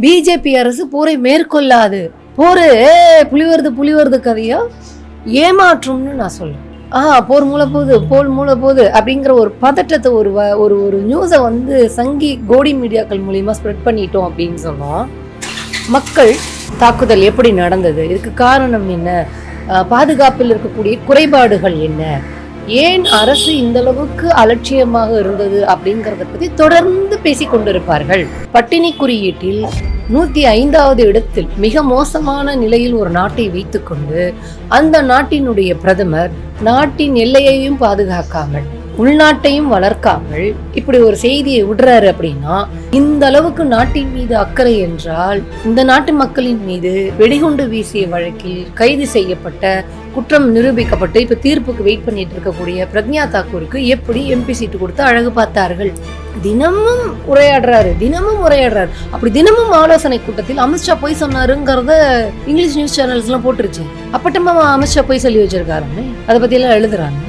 BJP அரசு போரை மேற்கொள்ளாது. Bore புலி வருது புலி வருது கதையோ ஏமாற்றும்னு நான் சொல்லுவேன் ஆ போர் மூல போகுது போர் மூல போகுது அப்படிங்கிற ஒரு பதட்டத்தை ஒரு வ- ஒரு ஒரு நியூஸை வந்து சங்கி கோடி மீடியாக்கள் மூலியமா ஸ்ப்ரெட் பண்ணிட்டோம் அப்படின்னு சொன்னோம். மக்கள் தாக்குதல் எப்படி நடந்தது? இதுக்கு காரணம் என்ன? பாதுகாப்பில் இருக்கக்கூடிய குறைபாடுகள் என்ன? ஏன் அரசு இந்த அளவுக்கு அலட்சியமாக இருந்தது அப்படிங்கறத பத்தி தொடர்ந்து பேசிக் கொண்டிருப்பார்கள். பட்டினி குறியீட்டில் நூத்தி ஐந்தாவது இடத்தில் மிக மோசமான நிலையில் ஒரு நாட்டை வைத்துக்கொண்டு அந்த நாட்டினுடைய பிரதமர் நாட்டின் எல்லையையும் பாதுகாக்காமல் உள்நாட்டையும் வளர்க்காமல் இப்படி ஒரு செய்தியை விடுறாரு அப்படின்னா இந்த அளவுக்கு நாட்டின் மீது அக்கறை என்றால் இந்த நாட்டு மக்களின் மீது வெடிகுண்டு வீசிய வழக்கில் கைது செய்யப்பட்ட குற்றம் நிரூபிக்கப்பட்டு இப்ப தீர்ப்புக்கு வெயிட் பண்ணிட்டு இருக்கக்கூடிய பிரக்ஞா தாக்கூருக்கு எப்படி எம்பி சீட்டு கொடுத்து அழகு பார்த்தார்கள்? தினமும் உரையாடுறாரு தினமும் உரையாடுறாரு. அப்படி தினமும் ஆலோசனை கூட்டத்தில் அமித்ஷா போய் சொன்னாருங்கிறத இங்கிலீஷ் நியூஸ் சேனல்ஸ்லாம் போட்டுருச்சு. அப்பட்டமா அமித்ஷா போய் சொல்லி வச்சிருக்காருன்னு அதை பத்தி எழுதுறாங்க.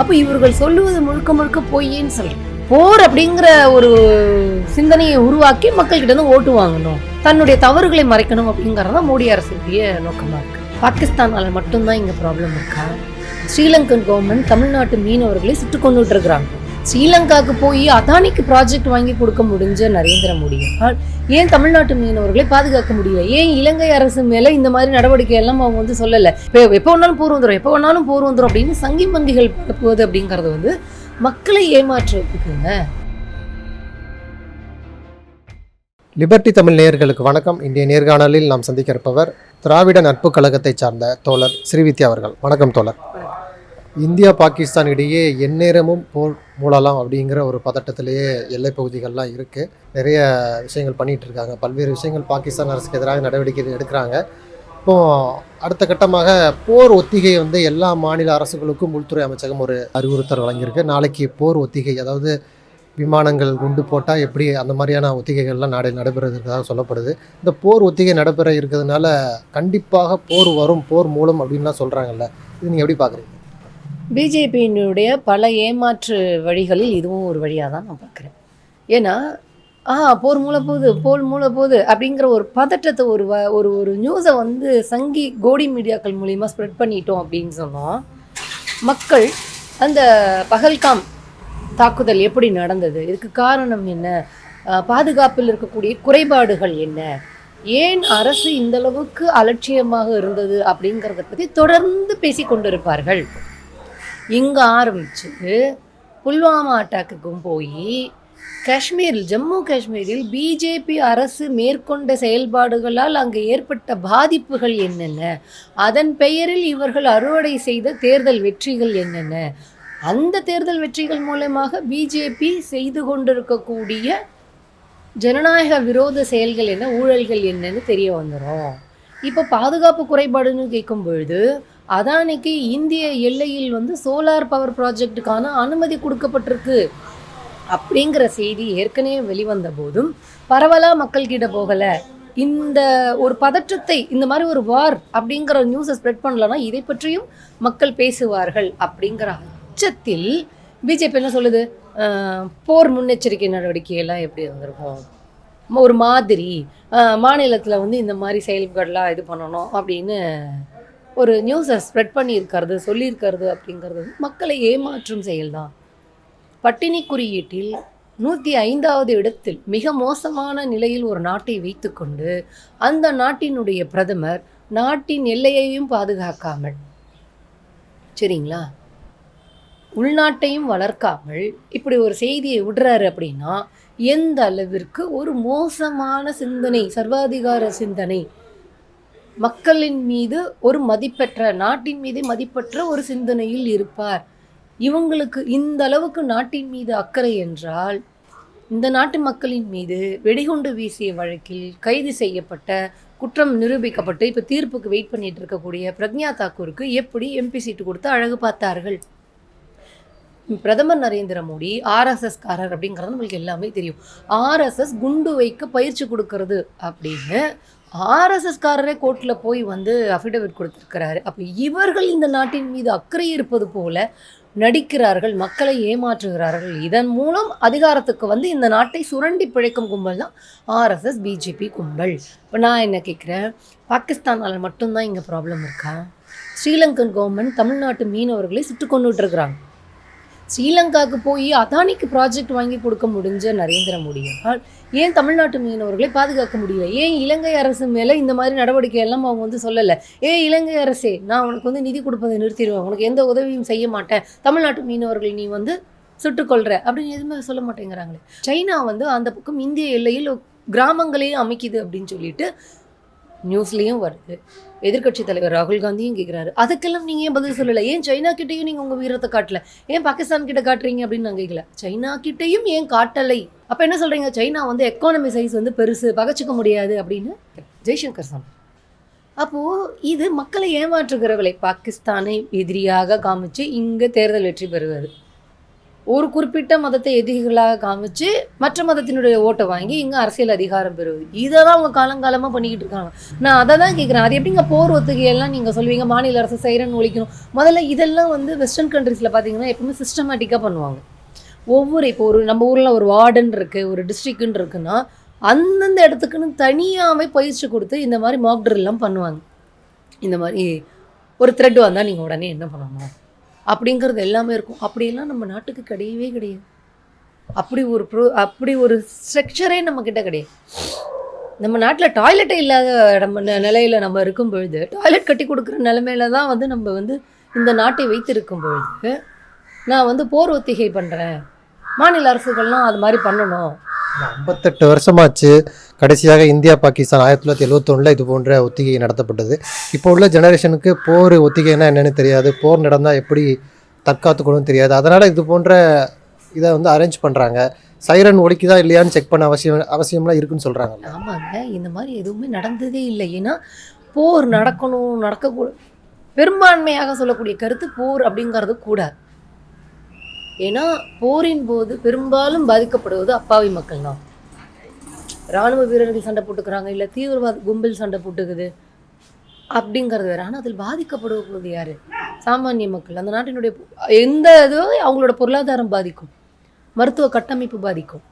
அப்போ இவர்கள் சொல்லுவது முழுக்க முழுக்க பொய்யேன்னு சொல்றேன் போர் அப்படிங்கிற ஒரு சிந்தனையை உருவாக்கி மக்கள்கிட்ட இருந்து ஓட்டு வாங்கணும். தன்னுடைய தவறுகளை மறைக்கணும் அப்படிங்கறத மோடி அரசுடைய நோக்கமா இருக்கு. பாகிஸ்தானால மட்டும்தான் இங்கே ப்ராப்ளம் இருக்கா? ஸ்ரீலங்கன் கவர்மெண்ட் தமிழ்நாட்டு மீனவர்களை சுட்டு கொண்டுட்டு இருக்கிறாங்க ஸ்ரீலங்காவுக்கு போய் அதானிக்கு ப்ராஜெக்ட் வாங்கி கொடுக்க முடிஞ்ச நரேந்திர மோடியால் ஏன் தமிழ்நாட்டு மீனவர்களை பாதுகாக்க முடியல? ஏன் இலங்கை அரசு மேலே இந்த மாதிரி நடவடிக்கை எல்லாம் அவங்க வந்து சொல்லலை? இப்போ எப்போ வேணாலும் போர் வந்துடும் எப்போ வேணாலும் போர் வந்துடும் அப்படின்னு சங்கி மந்திகள் போகுது அப்படிங்கிறது வந்து மக்களை ஏமாற்றுறதுக்குங்க. லிபர்டி தமிழ் நேயர்களுக்கு வணக்கம். இந்திய நேர்காணலில் நாம் சந்திக்க இருப்பவர் திராவிட நட்பு கழகத்தைச் சார்ந்த தோழர் ஸ்ரீவித்யா அவர்கள். வணக்கம் தோழர். இந்தியா பாகிஸ்தான் இடையே எந்நேரமும் போர் மூடலாம் அப்படிங்கிற ஒரு பதட்டத்திலேயே எல்லை பகுதிகள்லாம் இருக்குது நிறைய விஷயங்கள் பண்ணிகிட்டு இருக்காங்க. பல்வேறு விஷயங்கள் பாகிஸ்தான் அரசுக்கு எதிராக நடவடிக்கை எடுக்கிறாங்க. இப்போ அடுத்த கட்டமாக போர் ஒத்திகை வந்து எல்லா மாநில அரசுகளுக்கும் உள்துறை அமைச்சகம் ஒரு அறிவுறுத்தல் வழங்கியிருக்கு. நாளைக்கு போர் ஒத்திகை அதாவது விமானங்கள் குண்டு போட்டால் எப்படி அந்த மாதிரியான ஒத்திகைகள்லாம் நாடு நடைபெறதுக்காக சொல்லப்படுது. இந்த போர் ஒத்திகை நடைபெற இருக்கிறதுனால கண்டிப்பாக போர் வரும் போர் மூலம் அப்படின்லாம் சொல்கிறாங்கல்ல இது நீங்கள் எப்படி பார்க்குறீங்க பிஜேபியினுடைய பல ஏமாற்று வழிகளில் இதுவும் ஒரு வழியாக தான் நான் பார்க்குறேன் ஏன்னா ஆ போர் மூல போகுது போர் மூல போகுது அப்படிங்கிற ஒரு பதட்டத்தை ஒரு வ ஒரு ஒரு நியூஸை வந்து சங்கி கோடி மீடியாக்கள் மூலிமா ஸ்ப்ரெட் பண்ணிட்டோம் அப்படின்னு சொன்னோம் மக்கள் அந்த பகல்காம் தாக்குதல் எப்படி நடந்தது? இதுக்கு காரணம் என்ன? பாதுகாப்பில் இருக்கக்கூடிய குறைபாடுகள் என்ன? ஏன் அரசு இந்த அளவுக்கு அலட்சியமாக இருந்தது அப்படிங்கிறத பற்றி தொடர்ந்து பேசி கொண்டிருப்பார்கள். இங்கே ஆரம்பித்து புல்வாமா அட்டாக்குக்கும் போய் காஷ்மீரில் ஜம்மு காஷ்மீரில் பிஜேபி அரசு மேற்கொண்ட செயல்பாடுகளால் அங்கு ஏற்பட்ட பாதிப்புகள் என்னென்ன? அதன் பெயரில் இவர்கள் அறுவடை செய்த தேர்தல் வெற்றிகள் என்னென்ன? அந்த தேர்தல் வெற்றிகள் மூலமாக பிஜேபி செய்து கொண்டிருக்கக்கூடிய ஜனநாயக விரோத செயல்கள் என்ன ஊழல்கள் என்னன்னு தெரிய வந்துடும் இப்போ பாதுகாப்பு குறைபாடுன்னு கேட்கும் பொழுது அதானிக்கு இந்திய எல்லையில் வந்து சோலார் பவர் ப்ராஜெக்ட்டுக்கான அனுமதி கொடுக்கப்பட்டிருக்கு அப்படிங்கிற செய்தி ஏற்கனவே வெளிவந்த போதும் பரவலாக மக்கள்கிட்ட போகலை. இந்த ஒரு பதற்றத்தை இந்த மாதிரி ஒரு வார் அப்படிங்கிற நியூஸை ஸ்ப்ரெட் பண்ணலன்னா இதை பற்றியும் மக்கள் பேசுவார்கள் அப்படிங்கிற அச்சத்தில் பிஜேபி என்ன சொல்லுது? போர் முன்னெச்சரிக்கை நடவடிக்கையெல்லாம் எப்படி வந்திருக்கும்? ஒரு மாதிரி மாநிலத்தில் வந்து இந்த மாதிரி செயல்பாடெலாம் இது பண்ணணும் அப்படின்னு ஒரு நியூஸை ஸ்ப்ரெட் பண்ணியிருக்கிறது சொல்லியிருக்கிறது அப்படிங்கிறது வந்து மக்களை ஏமாற்றும் செயல்தான். பட்டினி குறியீட்டில் நூற்றி ஐந்தாவது இடத்தில் மிக மோசமான நிலையில் ஒரு நாட்டை வைத்துக்கொண்டு அந்த நாட்டினுடைய பிரதமர் நாட்டின் எல்லையையும் பாதுகாக்காமல். சரிங்களா? உள்நாட்டையும் வளர்க்காமல் இப்படி ஒரு செய்தியை விடுறாரு அப்படின்னா எந்த அளவிற்கு ஒரு மோசமான சிந்தனை சர்வாதிகார சிந்தனை மக்களின் மீது ஒரு மதிப்பெற்ற நாட்டின் மீது மதிப்பற்ற ஒரு சிந்தனையில் இருப்பார். இவங்களுக்கு இந்த அளவுக்கு நாட்டின் மீது அக்கறை என்றால் இந்த நாட்டு மக்களின் மீது வெடிகுண்டு வீசிய வழக்கில் கைது செய்யப்பட்ட குற்றம் நிரூபிக்கப்பட்டு இப்போ தீர்ப்புக்கு வெயிட் பண்ணிட்டு இருக்கக்கூடிய பிரக்ஞா தாக்கூருக்கு எப்படி எம்பி சீட்டு கொடுத்து அழகு பார்த்தார்கள்? பிரதமர் நரேந்திர மோடி ஆர்எஸ்எஸ்காரர் அப்படிங்கிறது நம்மளுக்கு எல்லாமே தெரியும். ஆர்எஸ்எஸ் குண்டு வைக்க பயிற்சி கொடுக்கறது அப்படின்னு ஆர்எஸ்எஸ்காரரே கோர்ட்டில் போய் வந்து அஃபிடவிட் கொடுத்துருக்கிறாரு. அப்போ இவர்கள் இந்த நாட்டின் மீது அக்கறை இருப்பது போல நடிக்கிறார்கள் மக்களை ஏமாற்றுகிறார்கள். இதன் மூலம் அதிகாரத்துக்கு வந்து இந்த நாட்டை சுரண்டி பிழைக்கும் கும்பல் தான் ஆர்எஸ்எஸ் பிஜேபி கும்பல். இப்போ நான் என்ன கேட்குறேன் பாகிஸ்தானால் மட்டும்தான் இங்கே ப்ராப்ளம் இருக்கா? ஸ்ரீலங்கன் கவர்மெண்ட் தமிழ்நாட்டு மீனவர்களை சுட்டு கொண்டுட்டு இருக்கிறாங்க. ஸ்ரீலங்காவுக்கு போய் அதானிக்கு ப்ராஜெக்ட் வாங்கி கொடுக்க முடிஞ்ச நரேந்திர மோடியால் ஏன் தமிழ்நாட்டு மீனவர்களை பாதுகாக்க முடியல? ஏன் இலங்கை அரசு மேலே இந்த மாதிரி நடவடிக்கை எல்லாம் அவங்க வந்து சொல்லலை? ஏ இலங்கை அரசே நான் உனக்கு வந்து நிதி கொடுப்பதை நிறுத்திடுவேன் உனக்கு எந்த உதவியும் செய்ய மாட்டேன் தமிழ்நாட்டு மீனவர்கள் நீ வந்து சுட்டுக்கொள்கிற அப்படின்னு எதுவுமே சொல்ல மாட்டேங்கிறாங்களே. சைனா வந்து அந்த பக்கம் இந்திய எல்லையில் கிராமங்களையும் அமைக்குது அப்படின்னு சொல்லிட்டு நியூஸ்லேயும் வருது. எதிர்கட்சி தலைவர் ராகுல் காந்தியும் கேட்குறாரு அதுக்கெல்லாம் நீங்கள் ஏன் பதில் சொல்லலை? ஏன் சைனா கிட்டேயும் நீங்கள் உங்கள் வீரத்தை காட்டல? ஏன் பாகிஸ்தான் கிட்ட காட்டுறீங்க அப்படின்னு நான் கேட்கல சைனா கிட்டேயும் ஏன் காட்டலை? அப்போ என்ன சொல்கிறீங்க சைனா வந்து எக்கானமி சைஸ் வந்து பெருசு பகச்சிக்க முடியாது அப்படின்னு? ஜெய்சங்கர் சொன்னார் அப்போது இது மக்களை ஏமாற்றுகிறவளை பாகிஸ்தானை எதிரியாக காமிச்சு இங்கே தேர்தல் வெற்றி பெறுவது. ஒரு குறிப்பிட்ட மதத்தை எதிரிகளாக காமிச்சு மற்ற மதத்தினுடைய ஓட்டை வாங்கி இங்கே அரசியல் அதிகாரம் பெறுவது இதை தான் அவங்க காலங்காலமாக பண்ணிக்கிட்டு இருக்காங்க. நான் அதை தான் கேட்குறேன் அது எப்படிங்க போர் ஒத்துகையெல்லாம் நீங்கள் சொல்லுவீங்க? மாநில அரசு சைரன் ஒழிக்கணும். முதல்ல இதெல்லாம் வந்து வெஸ்டர்ன் கண்ட்ரீஸில் பார்த்தீங்கன்னா எப்பவுமே சிஸ்டமேட்டிக்காக பண்ணுவாங்க. ஒவ்வொரு இப்போ ஒரு நம்ம ஊரில் ஒரு வார்டன் இருக்குது ஒரு டிஸ்ட்ரிக்ட்னு இருக்குன்னா அந்தந்த இடத்துக்குன்னு தனியாகவே பயிற்சி கொடுத்து இந்த மாதிரி மாக் ட்ரில்லாம் பண்ணுவாங்க. இந்த மாதிரி ஒரு த்ரெட் வந்தால் நீங்கள் உடனே என்ன பண்ணணும்? அப்படிங்கிறது எல்லாமே இருக்கும். அப்படியெல்லாம் நம்ம நாட்டுக்கு கிடையவே கிடையாது. அப்படி ஒரு ப்ரோ அப்படி ஒரு ஸ்ட்ரக்சரே நம்ம கிடையாது. நம்ம நாட்டில் டாய்லெட்டே இல்லாத நம்ம நிலையில் நிலையில நம்ம இருக்கும் பொழுது டாய்லெட் கட்டி கொடுக்குற நிலமையில தான் வந்து நம்ம வந்து இந்த நாட்டை வைத்திருக்கும் பொழுது நான் வந்து போர் ஒத்திகை பண்ணுறேன் மாநில அரசுகள்லாம் அது மாதிரி பண்ணணும். ஐம்பத்தெட்டு வருஷமாச்சு. கடைசியாக இந்தியா பாகிஸ்தான் ஆயிரத்தி தொள்ளாயிரத்தி எழுபத்தொன்னில் இது போன்ற ஒத்திகை நடத்தப்பட்டது. இப்போ உள்ள ஜெனரேஷனுக்கு போர் ஒத்திகைன்னா என்னன்னு தெரியாது. போர் நடந்தால் எப்படி தற்காத்துக்கணும்னு தெரியாது. அதனால் இது போன்ற இதை வந்து அரேஞ்ச் பண்ணுறாங்க சைரன் ஒலிக்குதா இல்லையான்னு செக் பண்ண அவசியம் அவசியம்லாம் இருக்குன்னு சொல்கிறாங்க ஆமாங்க. இந்த மாதிரி எதுவுமே நடந்ததே இல்லை. ஏன்னா போர் நடக்கணும் நடக்கக்கூட பெரும்பான்மையாக சொல்லக்கூடிய கருத்து போர் அப்படிங்கிறது கூட. ஏன்னா போரின் போது பெரும்பாலும் பாதிக்கப்படுவது அப்பாவி மக்கள் தான். இராணுவ வீரர்கள் சண்டை போட்டுக்கிறாங்க இல்லை தீவிரவாத கும்பல் சண்டை போட்டுக்குது அப்படிங்கிறது வேறு. ஆனால் அதில் பாதிக்கப்படுவது யார்? சாமானிய மக்கள். அந்த நாட்டினுடைய எந்த இதுவும் அவங்களோட பொருளாதாரம் பாதிக்கும். மருத்துவ கட்டமைப்பு பாதிக்கும்.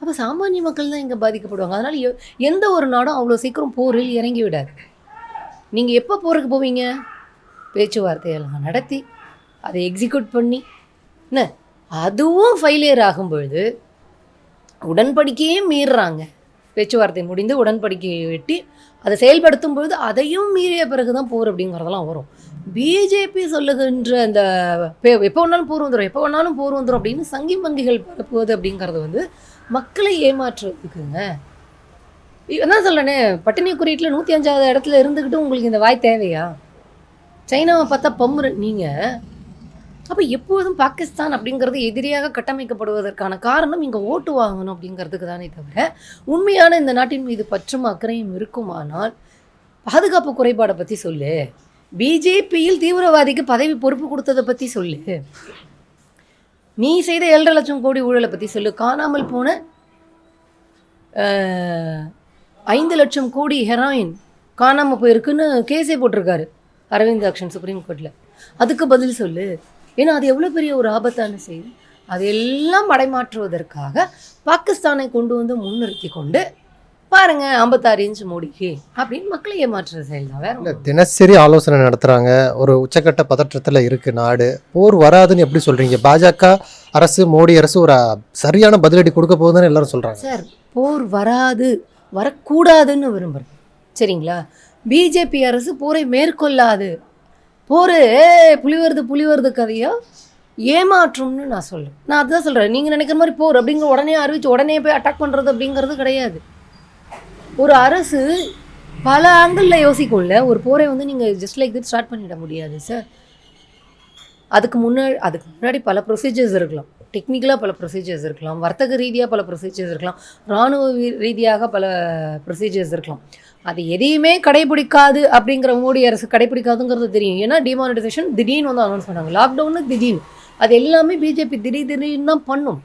அப்போ சாமானிய மக்கள் தான் இங்கே பாதிக்கப்படுவாங்க. அதனால் எ- எந்த ஒரு நாடும் அவ்வளோ சீக்கிரம் போரில் இறங்கி விடாது. நீங்கள் எப்போ போருக்கு போவீங்க? பேச்சுவார்த்தையெல்லாம் நடத்தி அதை எக்ஸிக்யூட் பண்ணி என்ன? அதுவும் ஃபெயிலியர் ஆகும் பொழுது உடன்படிக்கையே மீறுறாங்க. பேச்சுவார்த்தை முடிந்து உடன்படிக்கையை வெட்டி அதை செயல்படுத்தும் பொழுது அதையும் மீறிய பிறகு தான் போர் அப்படிங்கிறதெல்லாம் வரும். பிஜேபி சொல்லுகின்ற அந்த எப்போ வேணாலும் போர் வந்துடும் எப்போ வேணாலும் போர் வந்துடும் அப்படின்னு சங்கி வங்கிகள் பரப்புவது அப்படிங்கிறது வந்து மக்களை ஏமாற்றுறதுக்குங்க. என்ன சொல்லணே பட்டினி குறியீட்டில் நூற்றி அஞ்சாவது இடத்துல இருந்துக்கிட்டு உங்களுக்கு இந்த வாய் தேவையா? சைனாவை பார்த்தா பம்புற நீங்கள் அப்போ எப்போதும் பாகிஸ்தான் அப்படிங்கிறது எதிரியாக கட்டமைக்கப்படுவதற்கான காரணம் இங்கே ஓட்டு வாங்கணும் அப்படிங்கிறதுக்கு தானே தவிர உண்மையான இந்த நாட்டின் மீது பற்றும் அக்கறையும் இருக்குமானால் பாதுகாப்பு குறைபாடை பற்றி சொல்லு. பிஜேபியில் தீவிரவாதிக்கு பதவி பொறுப்பு கொடுத்ததை பற்றி சொல்லு. நீ செய்த ஏழரை லட்சம் கோடி ஊழலை பற்றி சொல்லு. காணாமல் போன ஐந்து லட்சம் கோடி ஹெராயின் காணாமல் போயிருக்குன்னு கேஸே போட்டிருக்காரு. அரவிந்த் ஆக்ஷன் சுப்ரீம் கோர்ட்டில் அதுக்கு பதில் சொல்லு. ஏன்னா அது எவ்வளோ பெரிய ஒரு ஆபத்தான செய்தி அதையெல்லாம் மடைமாற்றுவதற்காக பாகிஸ்தானை கொண்டு வந்து முன்னிறுத்தி கொண்டு பாருங்க ஐம்பத்தாறு இன்ச் மோடிக்கு அப்படின்னு மக்களை ஏமாற்றுற செயல் தான். வேற இல்லை தினசரி ஆலோசனை நடத்துகிறாங்க ஒரு உச்சக்கட்ட பதற்றத்தில் இருக்குது நாடு. போர் வராதுன்னு எப்படி சொல்கிறீங்க பாஜக அரசு மோடி அரசு ஒரு சரியான பதிலடி கொடுக்க போகுதுன்னு எல்லாரும் சொல்கிறாங்க சார் போர் வராது வரக்கூடாதுன்னு விரும்புகிறேன் சரிங்களா? பிஜேபி அரசு போரை மேற்கொள்ளாது போர் புலி வருது புலி வருது கதையோ. ஏமாற்றும்னு நான் சொல்லுவேன் நான் அதுதான் சொல்கிறேன் நீங்கள் நினைக்கிற மாதிரி போர் அப்படிங்கிற உடனே அறிவிச்சு உடனே போய் அட்டாக் பண்ணுறது அப்படிங்கிறது கிடையாது. ஒரு அரசு பல ஆங்கிளில் யோசிக்கும்ல ஒரு போரை வந்து நீங்கள் ஜஸ்ட் லைக் திட் ஸ்டார்ட் பண்ணிட முடியாது சார் அதுக்கு முன்னாடி அதுக்கு முன்னாடி பல ப்ரொசீஜர்ஸ் இருக்கலாம். டெக்னிக்கலாக பல ப்ரொசீஜர்ஸ் இருக்கலாம். வர்த்தக ரீதியாக பல ப்ரொசீஜர்ஸ் இருக்கலாம். இராணுவ ரீதியாக பல ப்ரொசீஜர்ஸ் இருக்கலாம். அது எதையுமே கடைபிடிக்காது அப்படிங்கிற மோடி அரசு கடைபிடிக்காதுங்கிறது தெரியும். ஏன்னா டிமானிட்டைசேஷன் திடீர்னு வந்து அனௌன்ஸ் பண்ணாங்க. லாக்டவுனு திடீர்னு. அது எல்லாமே பிஜேபி திடீர் திடீர்னு தான் பண்ணும்.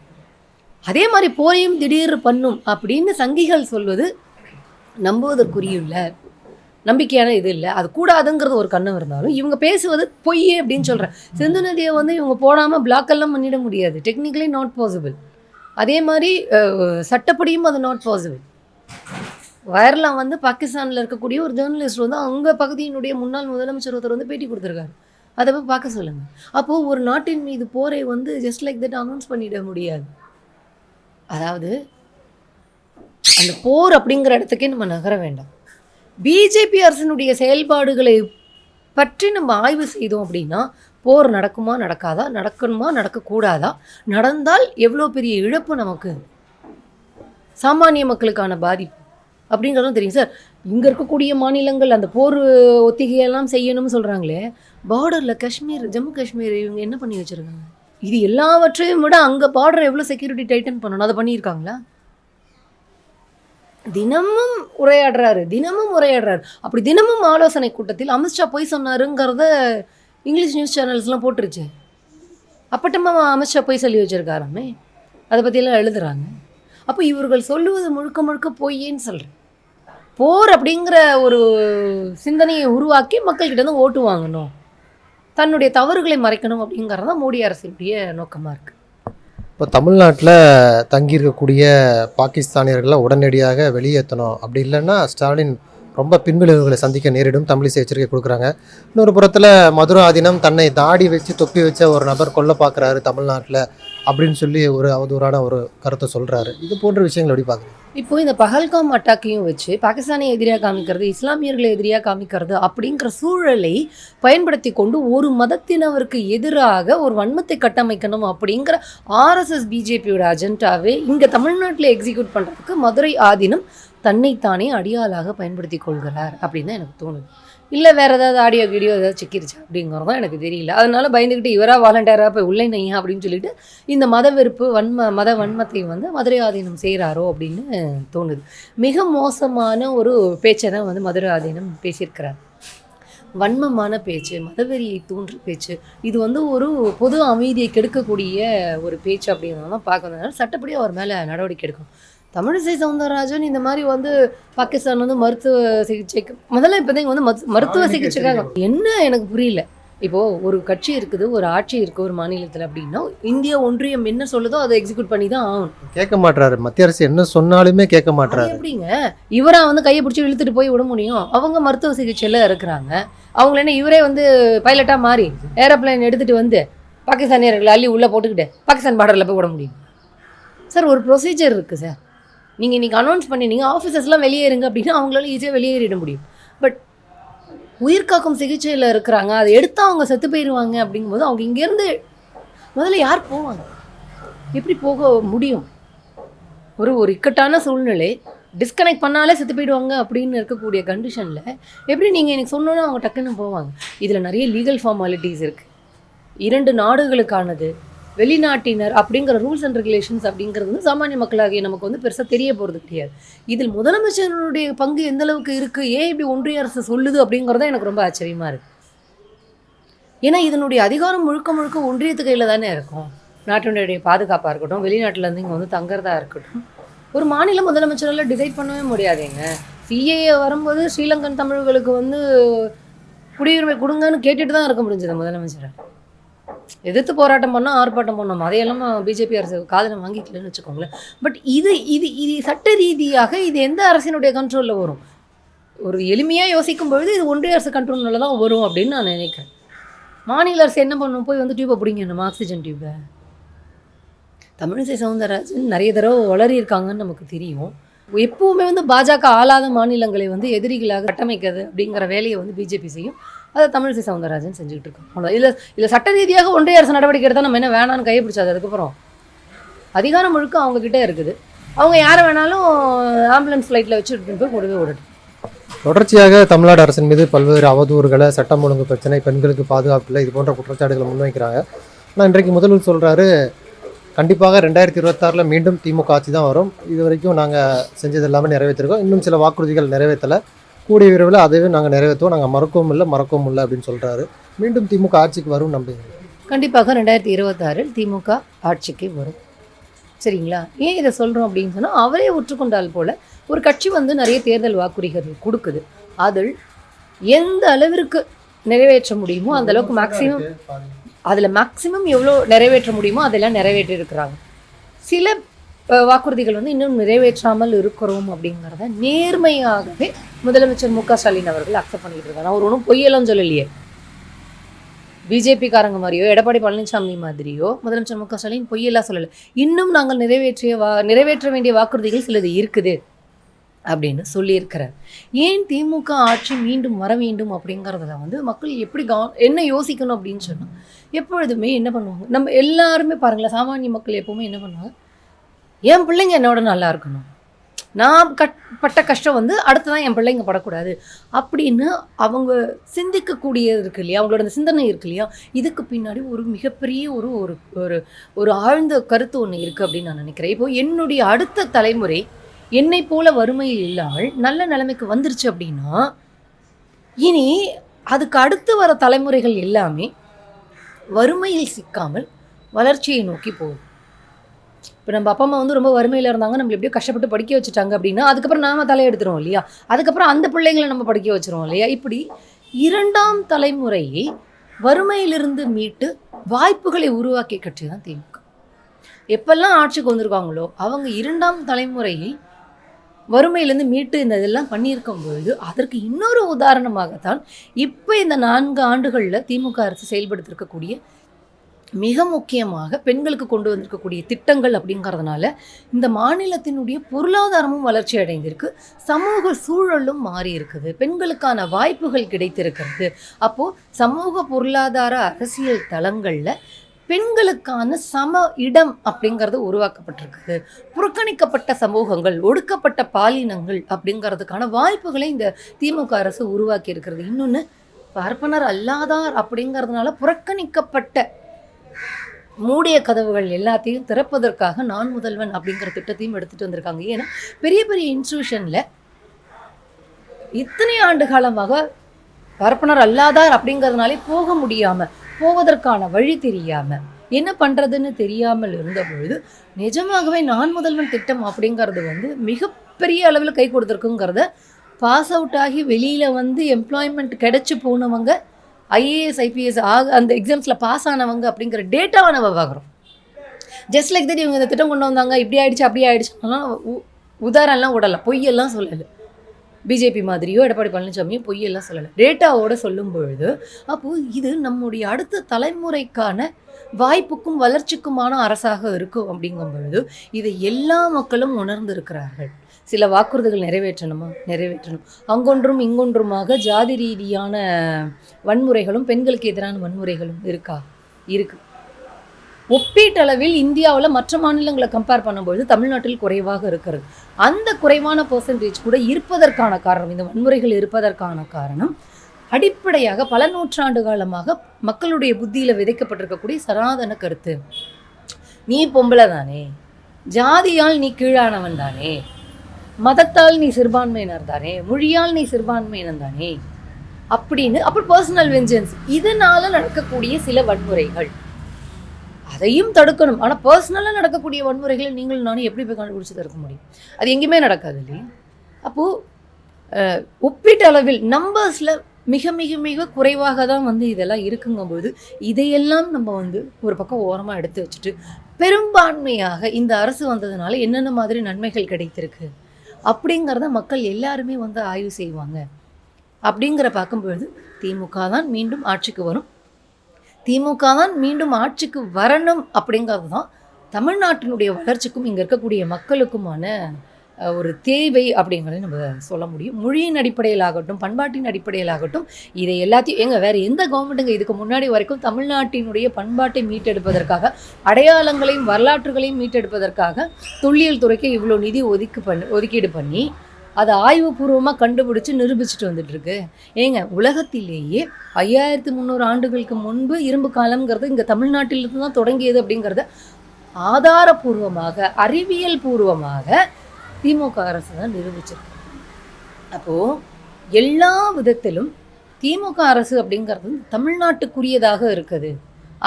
அதே மாதிரி போரையும் திடீர் பண்ணும் அப்படின்னு சங்கிகள் சொல்வது நம்புவதற்குரியுள்ள நம்பிக்கையான இது இல்லை. அது கூடாதுங்கிறது ஒரு கண்ணம் இருந்தாலும் இவங்க பேசுவது பொய் அப்படின்னு சொல்கிறேன் சிந்து நதியை வந்து இவங்க போடாமல் பிளாக் எல்லாம் பண்ணிட முடியாது. டெக்னிக்கலி நாட் பாசிபிள் அதே மாதிரி சட்டப்படியும் அது நாட் பாசிபிள் வயர்லாம் வந்து பாகிஸ்தானில் இருக்கக்கூடிய ஒரு ஜேர்னலிஸ்ட் வந்து அங்கே பகுதியினுடைய முன்னாள் முதலமைச்சர் ஒருத்தர் வந்து பேட்டி கொடுத்துருக்காரு. அதை போய் பார்க்க சொல்லுங்கள் அப்போது ஒரு நாட்டின் மீது போரை வந்து ஜஸ்ட் லைக் தட் அனௌன்ஸ் பண்ணிட முடியாது. அதாவது அந்த போர் அப்படிங்கிற இடத்துக்கே நம்ம நகர வேண்டாம். பிஜேபி அரசினுடைய செயல்பாடுகளை பற்றி நம்ம ஆய்வு செய்தோம் அப்படின்னா போர் நடக்குமா நடக்காதா நடக்கணுமா நடக்கக்கூடாதா நடந்தால் எவ்வளோ பெரிய இழப்பு நமக்கு? சாமானிய மக்களுக்கான பாதிப்பு அப்படிங்கிறதும் தெரியும். சார் இங்கே இருக்கக்கூடிய மாநிலங்கள் அந்த போர் ஒத்திகையெல்லாம் செய்யணும்னு சொல்கிறாங்களே பார்டரில் காஷ்மீர் ஜம்மு காஷ்மீர் இவங்க என்ன பண்ணி வச்சுருக்காங்க? இது எல்லாவற்றையும் விட அங்கே பார்டர் எவ்வளோ செக்யூரிட்டி டைட்டன் பண்ணணும்? அதை பண்ணியிருக்காங்களா? தினமும் உரையாடுறாரு தினமும் உரையாடுறாரு. அப்படி தினமும் ஆலோசனை கூட்டத்தில் அமித்ஷா போய் சொன்னாருங்கிறத இங்கிலீஷ் நியூஸ் சேனல்ஸ்லாம் போட்டுருச்சு. அப்பட்டமா அமித்ஷா போய் சொல்லி வச்சிருக்காராமே. அதை பற்றியெல்லாம் எழுதுகிறாங்க அப்போ இவர்கள் சொல்லுவது முழுக்க முழுக்க பொய்யேன்னு சொல்கிறேன் போர் அப்படிங்கிற ஒரு சிந்தனையை உருவாக்கி மக்கள்கிட்ட இருந்து ஓட்டு வாங்கணும். தன்னுடைய தவறுகளை மறைக்கணும் அப்படிங்கிறது தான் மோடி அரசினுடைய நோக்கமாக இருக்குது இப்போ தமிழ்நாட்டில் தங்கியிருக்கக்கூடிய பாகிஸ்தானியர்களை உடனடியாக வெளியேற்றணும். அப்படி இல்லைன்னா ஸ்டாலின் ரொம்ப பின்விளைவுகளை சந்திக்க நேரிடும். தமிழிசை எச்சரிக்கை கொடுக்குறாங்க. இன்னொரு புறத்தில் மதுரை ஆதீனம் தன்னை தாடி வச்சு தொப்பி வச்ச ஒரு நபர் கொல்ல பார்க்குறாரு தமிழ்நாட்டில். அப்படின்னு சொல்லி ஒரு அவதூறான ஒரு கருத்தை சொல்கிறாரு இது போன்ற விஷயங்கள் எப்படி பார்க்குறீங்க இப்போ இந்த பகல்காம் அட்டாக்கையும் வச்சு பாகிஸ்தானை எதிரியாக காமிக்கிறது இஸ்லாமியர்களை எதிரியாக காமிக்கிறது அப்படிங்கிற சூழலை பயன்படுத்தி கொண்டு ஒரு மதத்தினவருக்கு எதிராக ஒரு வன்மத்தை கட்டமைக்கணும் அப்படிங்கிற ஆர்எஸ்எஸ் பிஜேபியோட அஜெண்டாவே இங்கே தமிழ்நாட்டில் எக்ஸிக்யூட் பண்ணுறதுக்கு மதுரை ஆதீனம் தன்னைத்தானே அடியாளாக பயன்படுத்தி கொள்கிறார் அப்படின்னு தான் எனக்கு தோணுது. இல்லை வேறு ஏதாவது ஆடியோ வீடியோ ஏதாவது சிக்கிருச்சா அப்படிங்கிறதும் எனக்கு தெரியல. அதனால பயந்துக்கிட்டு இவராக வாலண்டியராக போய் உள்ளே நையா அப்படின்னு சொல்லிட்டு இந்த மத வெறுப்பு வன்ம மத வன்மத்தை வந்து மதுரை ஆதீனம் செய்கிறாரோ அப்படின்னு தோணுது. மிக மோசமான ஒரு பேச்சை தான் வந்து மதுரை ஆதீனம் பேசியிருக்கிறார். வன்மமான பேச்சு மதவெறியை தூண்டுற பேச்சு இது வந்து ஒரு பொது அமைதியை கெடுக்கக்கூடிய ஒரு பேச்சு அப்படிங்கிறதெல்லாம் பார்க்கறதுனால சட்டப்படி அவர் மேலே நடவடிக்கை எடுக்கணும். தமிழிசை சவுந்தரராஜன் இந்த மாதிரி வந்து பாகிஸ்தான் வந்து மருத்துவ சிகிச்சைக்கு முதல்ல இப்போதைக்கு வந்து மருத்து- மருத்துவ சிகிச்சைக்காக என்ன எனக்கு புரியல. இப்போ ஒரு கட்சி இருக்குது ஒரு ஆட்சி இருக்கு ஒரு மாநிலத்தில் அப்படின்னா இந்திய ஒன்றியம் என்ன சொல்லுதோ அதை எக்ஸிக்யூட் பண்ணி தான் ஆகணும். கேட்க மாட்றாரு. மத்திய அரசு என்ன சொன்னாலுமே கேட்க அது மாட்றாரு. எப்படிங்க? இவரா வந்து கையை பிடிச்சி இழுத்துட்டு போய் விட முடியும்? அவங்க மருத்துவ சிகிச்சையில் இருக்கிறாங்க. அவங்கள என்ன இவரே வந்து பைலட்டாக மாறி ஏரோப்ளேன் எடுத்துகிட்டு வந்து பாகிஸ்தானியர்களை அள்ளி உள்ளே போட்டுக்கிட்டு பாகிஸ்தான் பார்டரில் போய் விட முடியும்? சார் ஒரு ப்ரொசீஜர் இருக்குது சார். நீங்கள் இன்றைக்கி அனௌன்ஸ் பண்ணினீங்க ஆஃபீஸர்ஸ்லாம் வெளியேறுங்க அப்படின்னா அவங்களால ஈஸியாக வெளியேறிட முடியும். பட் உயிர்காக்கும் சிகிச்சையில் இருக்கிறாங்க அதை எடுத்து அவங்க செத்து போயிடுவாங்க அப்படிங்கும்போது அவங்க இங்கேருந்து முதல்ல யார் போவாங்க? எப்படி போக முடியும்? ஒரு ஒரு இக்கட்டான சூழ்நிலை. டிஸ்கனெக்ட் பண்ணாலே செத்து போயிடுவாங்க அப்படின்னு இருக்கக்கூடிய கண்டிஷனில் எப்படி நீங்கள் எனக்கு சொன்னோன்னா அவங்க டக்குன்னு போவாங்க? இதில் நிறைய லீகல் ஃபார்மாலிட்டிஸ் இருக்குது இரண்டு நாடுகளுக்கானது. வெளிநாட்டினர் அப்படிங்கிற ரூல்ஸ் அண்ட் ரெகுலேஷன்ஸ் அப்படிங்கிறது வந்து சாமானிய மக்களாகிய நமக்கு வந்து பெருசாக தெரிய போகிறது கிடையாது. இதில் முதலமைச்சருடைய பங்கு எந்த அளவுக்கு இருக்குது ஏன் இப்படி ஒன்றிய அரசு சொல்லுது அப்படிங்கிறத எனக்கு ரொம்ப ஆச்சரியமாக இருக்குது ஏன்னா இதனுடைய அதிகாரம் முழுக்க முழுக்க ஒன்றியத்து கையில் தானே இருக்கும். நாட்டினுடைய பாதுகாப்பாக இருக்கட்டும் வெளிநாட்டிலேருந்து இங்கே வந்து தங்குறதா இருக்கட்டும். ஒரு மாநில முதலமைச்சரால் டிசைட் பண்ணவே முடியாதுங்க. சிஏஏ வரும்போது ஸ்ரீலங்கன் தமிழர்களுக்கு வந்து குடியுரிமை கொடுங்கன்னு கேட்டுட்டு தான் இருக்க முடிஞ்சது முதலமைச்சரை. எதிர்த்து போராட்டம் பண்ணோம் ஆர்ப்பாட்டம் பண்ணோம். அதையெல்லாம் பிஜேபி அரசு காதில் வாங்கிக்கலன்னு வச்சுக்கோங்களேன். பட் இது இது இது சட்ட ரீதியாக இது எந்த அரசினுடைய கண்ட்ரோலில் வரும்? ஒரு எளிமையாக யோசிக்கும் பொழுது இது ஒன்றிய அரசு கண்ட்ரோலில் தான் வரும் அப்படின்னு நான் நினைக்கிறேன். மாநில அரசு என்ன பண்ணும்? போய் வந்து டியூப்பை பிடிங்கணும் ஆக்சிஜன் டியூப்பை தமிழிசை சவுந்தரராஜன் நிறைய தடவை வளரி இருக்காங்கன்னு நமக்கு தெரியும். எப்பவுமே வந்து பாஜக ஆளாத மாநிலங்களை வந்து எதிரிகளாக கட்டமைக்கிறது அப்படிங்கிற வேலையை வந்து பிஜேபி செய்யும். அதை தமிழிசை சவுந்தரராஜன் செஞ்சுக்கிட்டு இருக்கோம் அவ்வளோ இல்லை இல்லை சட்ட ரீதியாக ஒன்றிய அரசு நடவடிக்கை எடுத்தால் நம்ம என்ன வேணான்னு கையை பிடிச்சாது. அதுக்கப்புறம் அதிகாரம் முழுக்க அவங்கக்கிட்டே இருக்குது. அவங்க யாரை வேணாலும் ஆம்புலன்ஸ் ஃப்ளைட்டில் வச்சு போய் கூடவே விடட்டும் தொடர்ச்சியாக தமிழ்நாடு அரசின் மீது பல்வேறு அவதூறுகளை சட்டம் ஒழுங்கு பிரச்சனை பெண்களுக்கு பாதுகாப்பில் இது போன்ற குற்றச்சாட்டுகளை முன்வைக்கிறாங்க. ஆனால் இன்றைக்கு முதல்வர் சொல்கிறாரு கண்டிப்பாக ரெண்டாயிரத்தி இருபத்தாறில் மீண்டும் திமுக ஆட்சி தான் வரும். இது வரைக்கும் நாங்கள் செஞ்சது எல்லாமே நிறைவேற்றிருக்கோம். இன்னும் சில வாக்குறுதிகள் நிறைவேற்றலை. கூடிய விரைவில் அதையும் நாங்கள் நிறைவேற்றுவோம். நாங்கள் மறக்கவும் இல்லை மறக்கவும் இல்லை அப்படின்னு சொல்கிறாரு மீண்டும் திமுக ஆட்சிக்கு வரும் நம்புகிறீங்க. கண்டிப்பாக ரெண்டாயிரத்தி இருபத்தாறில் திமுக ஆட்சிக்கு வரும். சரிங்களா? ஏன் இதை சொல்கிறோம் அப்படின்னு சொன்னால் அவரே ஒற்றுக்கொண்டால் போல ஒரு கட்சி வந்து நிறைய தேர்தல் வாக்குறுதிகள் கொடுக்குது. அதில் எந்த அளவிற்கு நிறைவேற்ற முடியுமோ அந்த அளவுக்கு மேக்ஸிமம் அதில் மேக்ஸிமம் எவ்வளோ நிறைவேற்ற முடியுமோ அதெல்லாம் நிறைவேற்றி இருக்கிறாங்க சில வாக்குறுதிகள் வந்து இன்னும் நிறைவேற்றாமல் இருக்கிறோம் அப்படிங்கிறத நேர்மையாகவே முதலமைச்சர் மு க ஸ்டாலின் அவர்கள் அக்செப்ட் பண்ணிட்டு இருக்காங்க அவர் ஒன்றும் பொய்யெல்லாம் சொல்லலையே. பிஜேபிக்காரங்க மாதிரியோ எடப்பாடி பழனிசாமி மாதிரியோ முதலமைச்சர் மு க ஸ்டாலின் பொய்யெல்லாம் சொல்லலை. இன்னும் நாங்கள் நிறைவேற்றிய வா நிறைவேற்ற வேண்டிய வாக்குறுதிகள் சிலது இருக்குது அப்படின்னு சொல்லியிருக்கிறார். ஏன் திமுக ஆட்சி மீண்டும் வர வேண்டும் அப்படிங்கிறதுல வந்து மக்கள் எப்படி கவ என்ன யோசிக்கணும் அப்படின்னு சொன்னால் எப்பொழுதுமே என்ன பண்ணுவாங்க? நம்ம எல்லாருமே பாருங்களேன் சாமானிய மக்கள் எப்போவுமே என்ன பண்ணுவாங்க? என் பிள்ளைங்க என்னோட நல்லா இருக்கணும். நான் கட் பட்ட கஷ்டம் வந்து அடுத்து தான் என் பிள்ளைங்க படக்கூடாது. அப்படின்னு அவங்க சிந்திக்கக்கூடியது இருக்கு இல்லையா? அவங்களோட அந்த சிந்தனை இருக்கு இல்லையா? இதுக்கு பின்னாடி ஒரு மிகப்பெரிய ஒரு ஒரு ஒரு ஒரு ஆழ்ந்த கருத்து ஒன்று இருக்குது அப்படின்னு நான் நினைக்கிறேன். இப்போ என்னுடைய அடுத்த தலைமுறை என்னை போல வறுமையில் இல்லாமல் நல்ல நிலைமைக்கு வந்துருச்சு அப்படின்னா இனி அதுக்கு அடுத்து வர தலைமுறைகள் எல்லாமே வறுமையில் சிக்காமல் வளர்ச்சியை நோக்கி போகும். இப்போ நம்ம அப்பா அம்மா வந்து ரொம்ப வறுமையில் இருந்தாங்க நம்மள எப்படியோ கஷ்டப்பட்டு படிக்க வச்சுட்டாங்க அப்படின்னா அதுக்கப்புறம் நாம தலையெடுத்துருவோம் இல்லையா? அதுக்கப்புறம் அந்த பிள்ளைங்களை நம்ம படிக்க வச்சிருவோம் இல்லையா? இப்படி இரண்டாம் தலைமுறையை வறுமையிலிருந்து மீட்டு வாய்ப்புகளை உருவாக்கி கட்சி தான் திமுக. எப்பெல்லாம் ஆட்சிக்கு வந்திருக்காங்களோ அவங்க இரண்டாம் தலைமுறையை வறுமையிலேருந்து மீட்டு இந்த இதெல்லாம் பண்ணியிருக்கும் பொழுது அதற்கு இன்னொரு உதாரணமாகத்தான் இப்போ இந்த நான்கு ஆண்டுகளில் திமுக அரசு செயல்படுத்திருக்கக்கூடிய மிக முக்கியமாக பெண்களுக்கு கொண்டு வந்திருக்கக்கூடிய திட்டங்கள் அப்படிங்கிறதுனால இந்த மாநிலத்தினுடைய பொருளாதாரமும் வளர்ச்சி அடைந்திருக்கு. சமூக சூழலும் மாறி இருக்குது. பெண்களுக்கான வாய்ப்புகள் கிடைத்திருக்கிறது. அப்போது சமூக பொருளாதார அரசியல் தளங்களில் பெண்களுக்கான சம இடம் அப்படிங்கிறது உருவாக்கப்பட்டிருக்குது புறக்கணிக்கப்பட்ட சமூகங்கள் ஒடுக்கப்பட்ட பாலினங்கள் அப்படிங்கிறதுக்கான வாய்ப்புகளை இந்த திமுக அரசு உருவாக்கி இருக்கிறது இன்னொன்று பார்ப்பனர் அல்லாதார் அப்படிங்கிறதுனால புறக்கணிக்கப்பட்ட மூடிய கதவுகள் எல்லாத்தையும் திறப்பதற்காக நான் முதல்வன் அப்படிங்கிற திட்டத்தையும் எடுத்துட்டு வந்திருக்காங்க. ஏன்னா பெரிய பெரிய இன்ஸ்டியூஷனில் இத்தனை ஆண்டு காலமாக பார்ப்பனர் அல்லாதார் அப்படிங்கிறதுனாலே போக முடியாம போவதற்கான வழி தெரியாம என்ன பண்ணுறதுன்னு தெரியாமல் இருந்த பொழுது நிஜமாகவே நான் முதல்வன் திட்டம் அப்படிங்கிறது வந்து மிகப்பெரிய அளவில் கை கொடுத்துருக்குங்கிறத பாஸ் அவுட் ஆகி வெளியில் வந்து எம்ப்ளாய்மெண்ட் கிடச்சி போனவங்க ஐஏஎஸ் ஐபிஎஸ் ஆக அந்த எக்ஸாம்ஸில் பாஸ் ஆனவங்க அப்படிங்கிற டேட்டாவை நம்ம பார்க்குறோம். ஜஸ்ட் லைக் தட் இவங்க இந்த திட்டம் கொண்டு வந்தாங்க இப்படி ஆயிடுச்சு அப்படி ஆயிடுச்சுலாம் உதாரணம்லாம் விடலை பொய்யெல்லாம் சொல்லலை. பிஜேபி மாதிரியோ எடப்பாடி பழனிசாமியோ பொய்யெல்லாம் சொல்லலை. டேட்டாவோட சொல்லும் பொழுது அப்போது இது நம்முடைய அடுத்த தலைமுறைக்கான வாய்ப்புக்கும் வளர்ச்சிக்குமான அரசாக இருக்கும் அப்படிங்கும் பொழுது இதை எல்லா மக்களும் உணர்ந்திருக்கிறார்கள். சில வாக்குறுதிகள் நிறைவேற்றணுமா? நிறைவேற்றணும். அங்கொன்றும் இங்கொன்றுமாக ஜாதி ரீதியான வன்முறைகளும் பெண்களுக்கு எதிரான வன்முறைகளும் இருக்கா? இருக்கு. ஒப்பீட்டளவில் இந்தியாவில் மற்ற மாநிலங்களை கம்பேர் பண்ணும்பொழுது தமிழ்நாட்டில் குறைவாக இருக்கிறது. அந்த குறைவான பர்சன்டேஜ் கூட இருப்பதற்கான காரணம் இந்த வன்முறைகள் இருப்பதற்கான காரணம் அடிப்படையாக பல நூற்றாண்டு காலமாக மக்களுடைய புத்தியில் விதைக்கப்பட்டிருக்கக்கூடிய சனாதன கருத்து. நீ பொம்பளை தானே? ஜாதியால் நீ கீழானவன் தானே? மதத்தால் நீ சிறுபான்மையினர் தானே மொழியால் நீ சிறுபான்மையினர் தானே அப்படின்னு அப்புறம் பர்சனல் வெஞ்சன்ஸ் இதனால நடக்கக்கூடிய சில வன்முறைகள். அதையும் தடுக்கணும். ஆனால் பர்சனலாக நடக்கக்கூடிய வன்முறைகளை நீங்கள் நானும் எப்படி போய் கண்டுபிடிச்சு தடுக்க முடியும்? அது எங்கேயுமே நடக்காது இல்லையா? அப்போது ஒப்பீட்டளவில் நம்பர்ஸில் மிக மிக மிக குறைவாக தான் வந்து இதெல்லாம் இருக்குங்கும்போது இதையெல்லாம் நம்ம வந்து ஒரு பக்கம் ஓரமாக எடுத்து வச்சுட்டு பெரும்பான்மையாக இந்த அரசு வந்ததுனால என்னென்ன மாதிரி நன்மைகள் கிடைத்திருக்கு? அப்படிங்கிறத மக்கள் எல்லாருமே வந்து ஆய்வு செய்வாங்க. அப்படிங்கிற பார்க்கும்பொழுது திமுக தான் மீண்டும் ஆட்சிக்கு வரும். திமுக தான் மீண்டும் ஆட்சிக்கு வரணும் அப்படிங்கிறது தான் தமிழ்நாட்டினுடைய வளர்ச்சிக்கும் இங்கே இருக்கக்கூடிய மக்களுக்குமான ஒரு தேவை அப்படிங்கிறத நம்ம சொல்ல முடியும். மொழியின் அடிப்படையிலாகட்டும் பண்பாட்டின் அடிப்படையிலாகட்டும் இதை எல்லாத்தையும் எங்க வேறு எந்த கவர்மெண்ட்டுங்க இதுக்கு முன்னாடி வரைக்கும் தமிழ்நாட்டினுடைய பண்பாட்டை மீட்டெடுப்பதற்காக அடையாளங்களையும் வரலாற்றுகளையும் மீட்டெடுப்பதற்காக தொல்லியல் துறைக்கு இவ்வளோ நிதி ஒதுக்கு பண்ணி ஒதுக்கீடு பண்ணி அதை ஆய்வுபூர்வமாக கண்டுபிடிச்சு நிரூபிச்சுட்டு வந்துட்டுருக்கு. ஏங்க உலகத்திலேயே ஐயாயிரத்து முந்நூறு ஆண்டுகளுக்கு முன்பு இரும்பு காலம்ங்கிறது இங்கே தமிழ்நாட்டிலிருந்து தான் தொடங்கியது அப்படிங்கிறத ஆதாரபூர்வமாக அறிவியல் பூர்வமாக திமுக அரசு தான் நிரூபிச்சிருக்கு. அப்போது எல்லா விதத்திலும் திமுக அரசு அப்படிங்கிறது தமிழ்நாட்டுக்குரியதாக இருக்குது.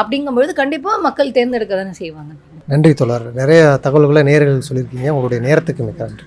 அப்படிங்கும்பொழுது கண்டிப்பாக மக்கள் தேர்ந்தெடுக்க தானே செய்வாங்க. நன்றி தொடர் நிறைய தகவல்களை நேர்கள் சொல்லியிருக்கீங்க. உங்களுடைய நேரத்துக்கு மிக நன்றி.